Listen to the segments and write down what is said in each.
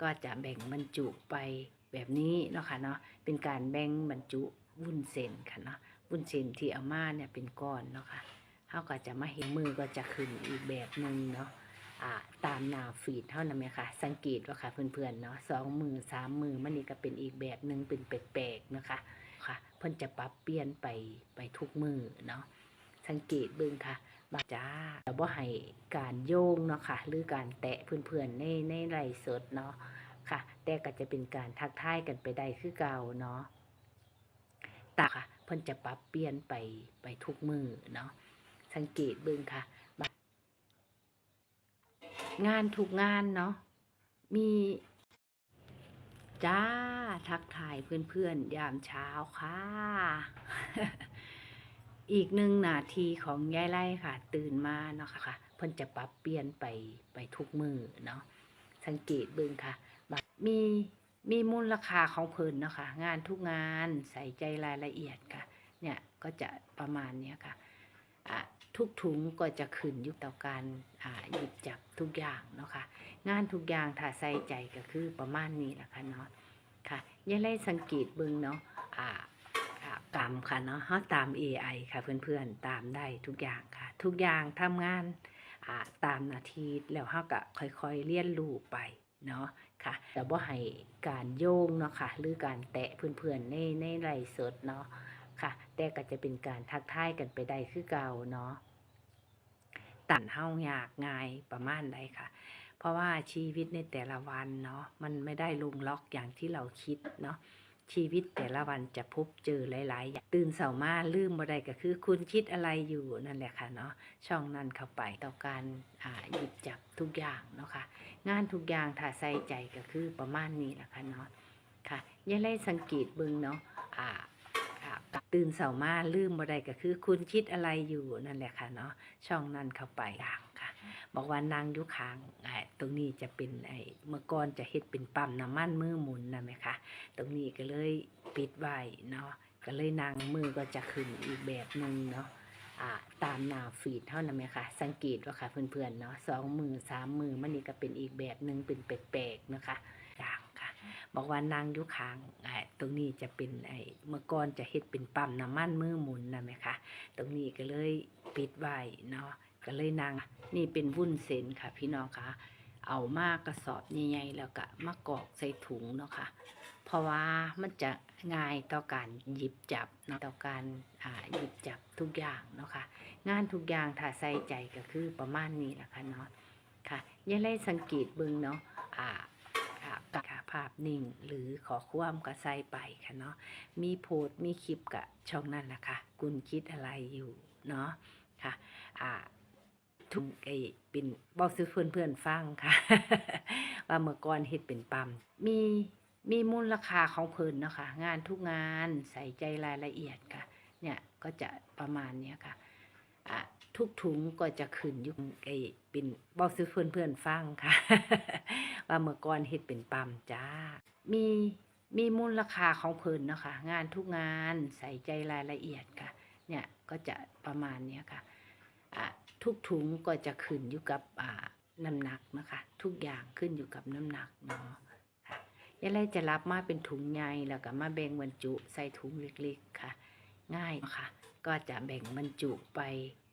ก็จะแบ่งบรรจุไปแบบนี้เนาะค่ะเนาะเป็นการแบ่งบรรจุวุ้นเส้นค่ะเนาะวุ้นเส้นที่เอามาเนี่ยเป็นก้อนเนาะค่ะเขาก็จะมาเห็นมือก็จะขึ้นอีกแบบหนึ่งเนาะอ่าตามหนาฟีดเท่านั้นไหมคะสังเกตว่าค่ะเพื่อนๆเนาะสองมือสามมือมันนี่ก็เป็นอีกแบบหนึ่งเป็นแปลกๆนะคะค่ะเพิ่นจะปรับเปลี่ยนไปไปทุกมือเนาะสังเกตเบิ่งค่ะ บาจ้าแต่ว่าให้การโยงเนาะค่ะ หรือการแตะเพื่อนๆในในไลฟ์สดเนาะค่ะ แต่ก็จะเป็นการทักทายกันไปได้คือเก่าเนาะตาค่ะ เพิ่นจะปรับเปลี่ยนไปไปทุกมือเนาะสังเกตเบิ่งค่ะ งานทุกงานเนาะมีจ้า ทักทายเพื่อนๆ ยามเช้าค่ะ อีกหนึ่งนาทีของยายไล่ค่ะ ตื่นมาเนาะค่ะเพิ่นจะปรับเปลี่ยนไปไปทุกมือเนาะสังเกตเบิ่งค่ะบัดมีมีมูลค่าของเพิ่นเนาะค่ะงานทุกงานใส่ใจรายละเอียดค่ะ เนี่ยก็จะประมาณเนี้ยค่ะอะทุกถุงก็จะขึ้นยู่ต่อการหยิบจับทุกอย่างเนาะค่ะงานทุกอย่างถ้าใส่ใจก็คือประมาณนี้แหละค่ะเนาะค่ะยายไล่สังเกตเบิ่งเนาะอ่า อ่ากรรมค่ะเนาะเฮาตาม AI ค่ะเพื่อนๆตามได้ทุกอย่างค่ะ ทุกอย่างทำงานาตามนาทีแล้วเฮาก็ค่อยๆเรียนรู้ไปเนาะค่ะแต่ว่าให้การโยงเนาะค่ะหรือการแตะเพื่อนๆในในไลฟ์สดเนาะค่ะ แต่ก็จะเป็นการทักทายกันไปได้คือเก่าเนาะตันเฮายากง่ายประมาณใดค่ะ เพราะว่าชีวิตในแต่ละวันเนาะมันไม่ได้ลงล็อกอย่างที่เราคิดเนาะ ชีวิตแต่ละวันจะพบเจอหลายๆอย่างตื่นเสามาลืมบ่ได้ก็คือ คุณคิดอะไรอยู่นั่นแหละค่ะเนาะช่องนั้นเข้าไปต่อการหยิบจับทุกอย่างเนาะค่ะงานทุกอย่างถ้าใส่ใจก็คือประมาณนี้แหละค่ะเนาะค่ะยังไล่สังเกตเบิ่งเนาะอ่าตื่นเสามาลืมบ่ได้ก็คือ คุณคิดอะไรอยู่นั่นแหละค่ะเนาะช่องนั้นเข้าไปอ่างค่ะ บอกว่านางยุคางไอ้ตรงนี้จะเป็นไอ้เมื่อก่อนจะเฮ็ดเป็นปั๊มน้ำมันมือหมุนนะไหมคะตรงนี้ก็เลยปิดไว้เนาะก็เลยนางมือก็จะขึ้นอีกแบบหนึ่งเนาะอ่าตามหนาฟีดเท่านั้นไหมคะสังเกตว่าค่ะเพื่อนๆเนาะสองมือสามมือมันนี่ก็เป็นอีกแบบหนึ่งเป็นแปลกๆนะคะอย่างค่ะ บอกว่านางยุคางไอ้ตรงนี้จะเป็นไอ้เมื่อก่อนจะเฮ็ดเป็นปั๊มน้ำมันมือหมุนนะไหมคะตรงนี้ก็เลยปิดไว้เนาะก็เลยนาง นี่เป็นวุ้นเส้นค่ะ พี่น้องคะเอามากกระสอบใหญ่ๆแล้วก็มากรอกใส่ถุงเนาะค่ะ เพราะว่ามันจะง่ายต่อการหยิบจับต่อการหยิบจับทุกอย่างเนาะค่ะ งานทุกอย่างถ้าใส่ใจก็คือประมาณนี้แหละค่ะเนาะค่ะอยังไล่สังเกตเบิ่งเนาะอ่าค่ะภาพนิ่งหรือขอความก็ใส่ไปค่ะเนาะมีโพสต์มีคลิปกับช่องนั่นแหละค่ะ คุณคิดอะไรอยู่เนาะค่ะอ่า ทุกไอเป็นบอกซื้อเพื่อนเพื่อนๆฟังค่ะ ว่าเมื่อก่อนเฮ็ดเป็นปั๊มมีมีมูลค่าของเพิ่นเนาะคะงานทุกงานใส่ใจรายละเอียดค่ะ เนี่ยก็จะประมาณเนี้ยค่ะอะทุกถุงก็จะขึ้นอยู่ไอเป็นบอกซื้อเพื่อนเพื่อนๆฟังค่ะ ว่าเมื่อก่อนเฮ็ดเป็นปั๊มจ้า มีมีมูลค่าของเพิ่นเนาะคะงานทุกงานใส่ใจรายละเอียดค่ะ เนี่ยก็จะประมาณเนี้ยค่ะ ทุกถุงก็จะขึ้นอยู่กับน้ำหนักนะคะ ทุกอย่างขึ้นอยู่กับน้ำหนักเนาะยายไล่จะรับมาเป็นถุงใหญ่แล้วก็มาแบ่งบรรจุใส่ถุงเล็กๆค่ะ ง่ายนะค่ะก็จะแบ่งบรรจุไป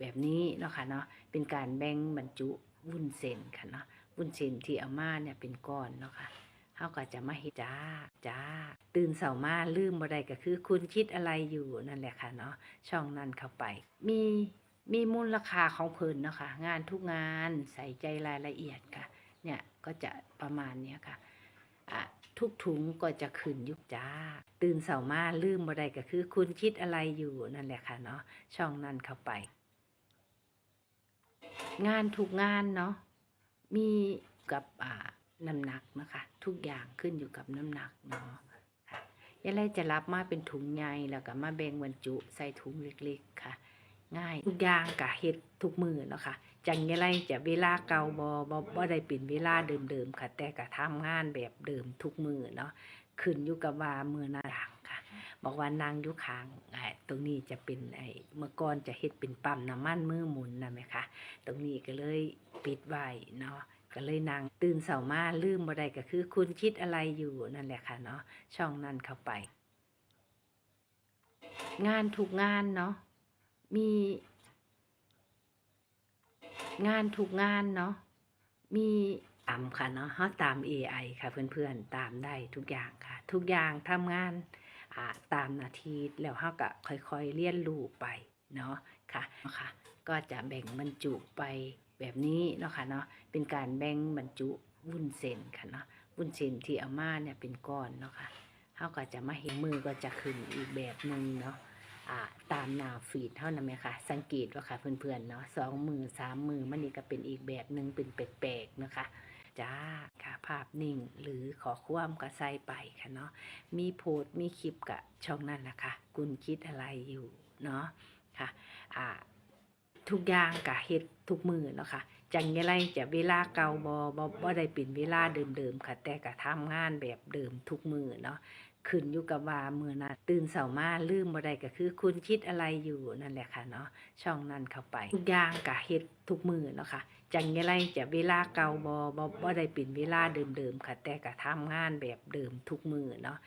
แบบนี้เนาะค่ะเนาะเป็นการแบ่งบรรจุวุ้นเส้นค่ะเนาะวุ้นเส้นที่เอามาเนี่ยเป็นก้อนเนาะค่ะเฮาก็จะมาเฮ็ดจ้าจ้า ตื่นเสาร์มาลืมบ่ได้ก็คือ คุณคิดอะไรอยู่นั่นแหละค่ะเนาะช่องนั้นเข้าไป มี มีมูลค่าของเพิ่นนะคะ งานทุกงานใส่ใจรายละเอียดค่ะ เนี่ยก็จะประมาณเนี้ยค่ะอะทุกถุงก็จะขึ้นยุกจ้า ตื่นเสาร์มาลืมบ่ได้ก็คือ คุณคิดอะไรอยู่นั่นแหละค่ะเนาะช่องนั้นเข้าไป งานทุกงานเนาะมีกับอ่าน้ำหนักนะคะ ทุกอย่างขึ้นอยู่กับน้ำหนักเนาะค่ะยายไล่จะรับมาเป็นถุงใหญ่แล้วก็มาแบ่งบรรจุใส่ถุงเล็กๆค่ะ ง่าย ทุกอย่างกะเฮ็ดทุกมือเนาะค่ะจังยายไล่จะเวลาเก่าบ่บ่บ่ได้เป็นเวลาเดิมๆค่ะ แต่ก็ทำงานแบบเดิมทุกมือเนาะขึ้นอยู่กับว่ามือหนาหลังค่ะ บอกว่านางอยู่ข้างไอ้ตรงนี้จะเป็นไอ้เมื่อก่อนจะเฮ็ดเป็นปั๊มน้ำมันมือหมุนนะไหมคะตรงนี้ก็เลยปิดไว้เนาะก็ก็เลยนางตื่นเสามาลืมบ่ได้ก็คือ คุณคิดอะไรอยู่นั่นแหละค่ะเนาะช่องนั้นเข้าไป งานทุกงานเนาะ มี งานทุกงานเนาะมีตามค่ะเนาะเฮาตาม AI ค่ะเพื่อนๆ ตามได้ทุกอย่างค่ะ ทุกอย่างทำงานาตามนาทีแล้วเฮาก็ค่อยๆเรียนรู้ไปเนาะค่ะนะคะก็จะแบ่งบรรจุไปแบบนี้เนาะค่ะเนาะเป็นการแบ่งบรรจุวุ้นเส้นค่ะเนาะวุ้นเส้นที่เอามาเนี่ยเป็นก้อนเนาะค่ะเฮาก็จะมาเห็นมือก็จะขึ้นอีกแบบหนึ่งเนาะ ตามนาฟีดเท่านั้นไหมคะสังเกตว่าค่ะเพื่อนๆเนาะสองมือสามมือมันนี่ก็เป็นอีกแบบหนึ่งเป็นแปลกๆนะคะจ้าค่ะภาพนิ่งหรือขอความก็ใส่ไปค่ะเนาะมีโพสต์มีคลิปกับช่องนั่นแหละค่ะคุณคิดอะไรอยู่เนาะค่ะอ่าทุกอย่างกะเฮ็ดทุกมือเนาะค่ะจังไงไรจะเวลาเก่าบ่บ่บ่ได้เป็นเวลาเดิมๆค่ะแต่ก็ทำงานแบบเดิมทุกมือเนาะ ขึ้นอยู่กับว่ามือนะตื่นเสามาลืมบ่ได้ก็คือ คุณคิดอะไรอยู่นั่นแหละค่ะเนาะช่องนั้นเข้าไปทุกอย่างกะเฮ็ดทุกมือเนาะค่ะจังไงไรจะเวลาเก่าบ่บ่บ่ได้เป็นเวลาเดิมๆค่ะ แต่ก็ทำงานแบบเดิมทุกมือเนาะ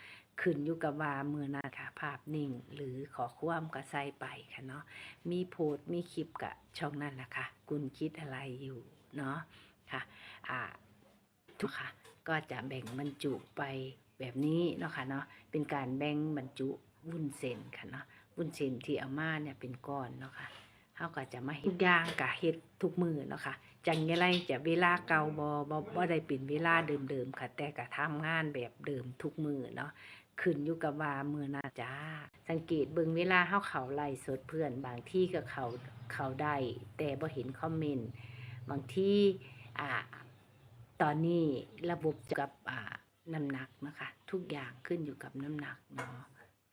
ขึ้นอยู่กับว่ามือนะค่ะ ภาพนิ่ง หรือขอความก็ใส่ไปค่ะเนาะมีโพสต์มีคลิปกับช่องนั่นแหละคะคุณคิดอะไรอยู่เนาะค่ะอ่าทุกค่ะ ก็จะแบ่งบรรจุไป แบบนี้เนาะค่ะเนาะเป็นการแบ่งบรรจุวุ้นเส้นค่ะเนาะวุ้นเส้นที่เอามาเนี่ยเป็นก้อนเนาะค่ะเขาก็จะมาเฮ็ดทุกอย่างกะเฮ็ดทุกมือเนาะค่ะจังไงไรจะเวลาเก่าบ่บ่บ่ได้เป็นเวลาเดิมๆค่ะ แต่ก็ทำงานแบบเดิมทุกมือเนาะขึ้นอยู่กับว่ามือหนาจ้า สังเกตเบิ่งเวลาเฮาเขาไล่สดเพื่อนบางที่ก็เขาเขาได้แต่บ่เห็นคอมเมนต์บางที่อ่าตอนนี้ระบบกับอ่า น้ำหนักนะคะ ทุกอย่างขึ้นอยู่กับน้ำหนักเนาะ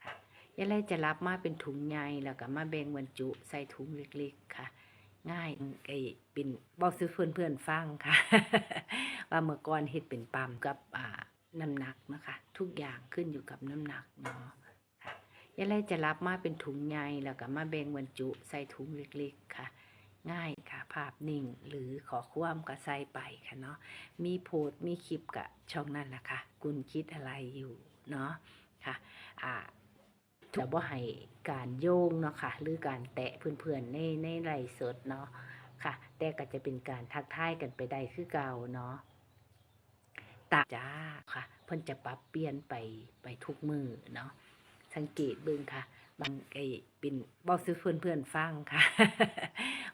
ค่ะยายไล่จะรับมาเป็นถุงใหญ่แล้วก็มาแบ่งบรรจุใส่ถุงเล็กๆค่ะ ง่ายไอ้เป็นบอกซื้อเพื่อนเพื่อนฟังค่ะ ว่าเมื่อก่อนเฮ็ดเป็นปั๊มกับอ่าน้ำหนักนะคะ ทุกอย่างขึ้นอยู่กับน้ำหนักเนาะค่ะยายไล่จะรับมาเป็นถุงใหญ่แล้วก็มาแบ่งบรรจุใส่ถุงเล็กๆค่ะ ง่ายาพนิ่ง หรือขอความก็ใส่ไปค่ะเนาะมีโพสต์มีคลิปกับช่องนั่นแหละค่ะคุณคิดอะไรอยู่เนาะค่ะอ่าจะบ่ให้การโยงเนาะค่ะหรือการแตะเพื่อนๆในในไลฟ์สดเนาะค่ะ แต่ก็จะเป็นการทักทายกันไปได้คือเก่าเนาะตาจ้าค่ะ เพิ่นจะปรับเปลี่ยนไปไปทุกมือเนาะสังเกตเบิ่งค่ะ บางไอ้เป็นบอกซื้อเพื่อนเพื่อนๆฟังค่ะ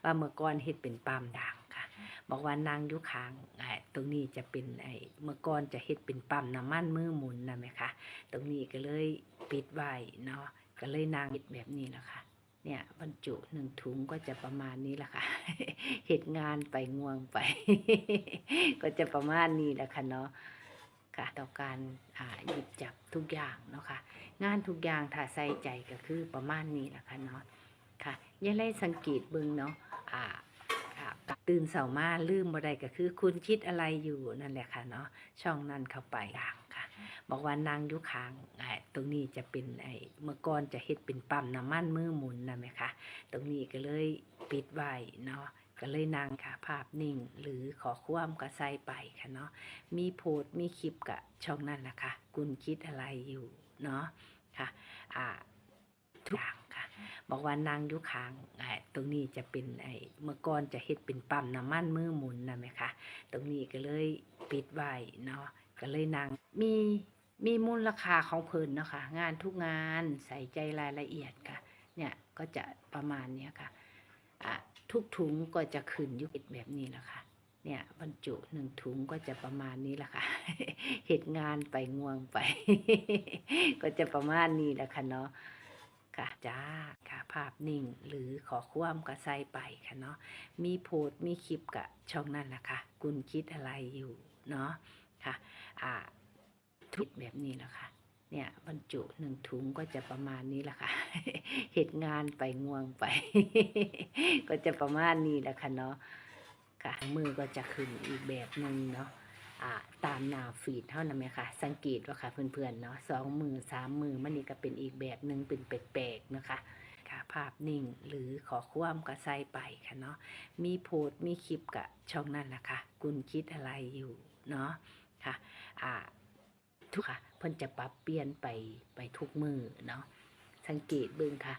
ว่าเมื่อก่อนเฮ็ดเป็นปาล์มด่างค่ะ บอกว่านางอยู่ข้างไอ้ตรงนี้จะเป็นไอ้เมื่อก่อนจะเฮ็ดเป็นปั๊มน้ำมันมือหมุนนะไหมคะตรงนี้ก็เลยปิดไว้เนาะก็เลยนางเฮ็ดแบบนี้แหละค่ะเนี่ยบรรจุหนึ่งถุงก็จะประมาณนี้แหละค่ะ เหตุงานไปง่วงไป ก็จะประมาณนี้แหละค่ะเนาะค่ะต่อการอ่าหยิบจับทุกอย่างเนาะค่ะ งานทุกอย่างถ้าใส่ใจก็คือประมาณนี้แหละค่ะเนาะ ค่ะยังไล่สังเกตเบิ่งเนาะอ่าตื่นเสามาลืมบ่ได้ก็คือ คุณคิดอะไรอยู่นั่นแหละค่ะเนาะช่องนั้นเข้าไปอ่างค่ะ บอกว่านางยู่ข้างตรงนี้จะเป็นไอ้เมื่อก่อนจะเฮ็ดเป็นปั๊มน้ำมันมือหมุนนะไหมคะตรงนี้ก็เลยปิดไว้เนาะก็เลยนางค่ะ ภาพนิ่งหรือขอความก็ใส่ไปค่ะเนาะมีโพสต์มีคลิปกับช่องนั่นแหละค่ะคุณคิดอะไรอยู่เนาะค่ะอ่าทุกอย่าง บอกว่านางยู่ข้างตรงนี้จะเป็นไอ้เมื่อก่อนจะเฮ็ดเป็นปั๊มน้ำมันมือหมุนนะไหมคะตรงนี้ก็เลยปิดไว้เนาะก็เลยนางมีมีมูลค่าของเพิ่นเนาะค่ะงานทุกงานใส่ใจรายละเอียดค่ะ เนี่ยก็จะประมาณเนี้ยค่ะอะทุกถุงก็จะขึ้นยุคแบบนี้แหละค่ะเนี่ยบรรจุหนึ่งถุงก็จะประมาณนี้แหละค่ะ เหตุงานไปง่วงไป ก็จะประมาณนี้แหละค่ะเนาะ ค่ะจ้าค่ะภาพนิ่งหรือขอความก็ใส่ไปค่ะเนาะมีโพสต์มีคลิปกับช่องนั่นแหละค่ะคุณคิดอะไรอยู่เนาะค่ะอ่าทุกแบบนี้แหละค่ะเนี่ยบรรจุหนึ่งถุงก็จะประมาณนี้แหละค่ะ เหตุงานไปง่วงไป ก็จะประมาณนี้แหละค่ะเนาะค่ะมือก็จะขึ้นอีกแบบหนึ่งเนาะ ตามหนาฟีดเท่านั้นไหมคะสังเกตว่าค่ะเพื่อนๆเนาะสองมือสามมือมันนี่ก็เป็นอีกแบบหนึ่งเป็นแปลกๆนะคะค่ะภาพนิ่งหรือขอความก็ใส่ไปค่ะเนาะมีโพสต์มีคลิปกับช่องนั่นแหละค่ะคุณคิดอะไรอยู่เนาะค่ะอ่าทุกค่ะเพิ่นจะปรับเปลี่ยนไปไปทุกมือเนาะสังเกตเบิ่งค่ะ